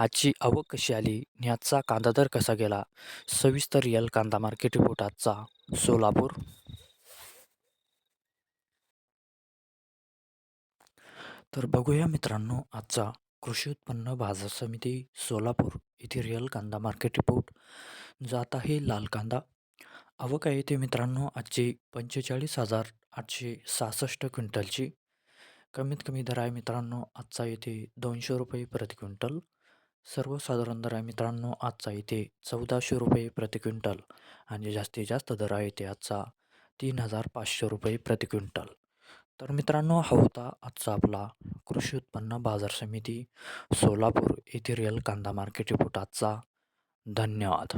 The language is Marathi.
आजची आवक कशी आली? आणि आजचा कांदा दर कसा गेला? सविस्तर रिअल कांदा मार्केट रिपोर्ट आजचा सोलापूर. तर बघूया मित्रांनो आजचा कृषी उत्पन्न बाजार समिती सोलापूर येथे रिअल कांदा मार्केट रिपोर्ट. जात आहे लाल कांदा. आवक आहे ते मित्रांनो आजची पंचेचाळीस हजार आठशे सहासष्ट क्विंटलची. कमीत कमी दर आहे मित्रांनो आजचा येथे दोनशे रुपये प्रति क्विंटल. सर्वसाधारण दर आहे मित्रांनो आजचा इथे चौदाशे रुपये प्रति क्विंटल आणि जास्तीत जास्त दर आहे ते आजचा तीन हजार पाचशे रुपये प्रति क्विंटल. तर मित्रांनो हा होता आजचा आपला कृषी उत्पन्न बाजार समिती सोलापूर येथे रिअल कांदा मार्केट रिपोर्ट आजचा. धन्यवाद.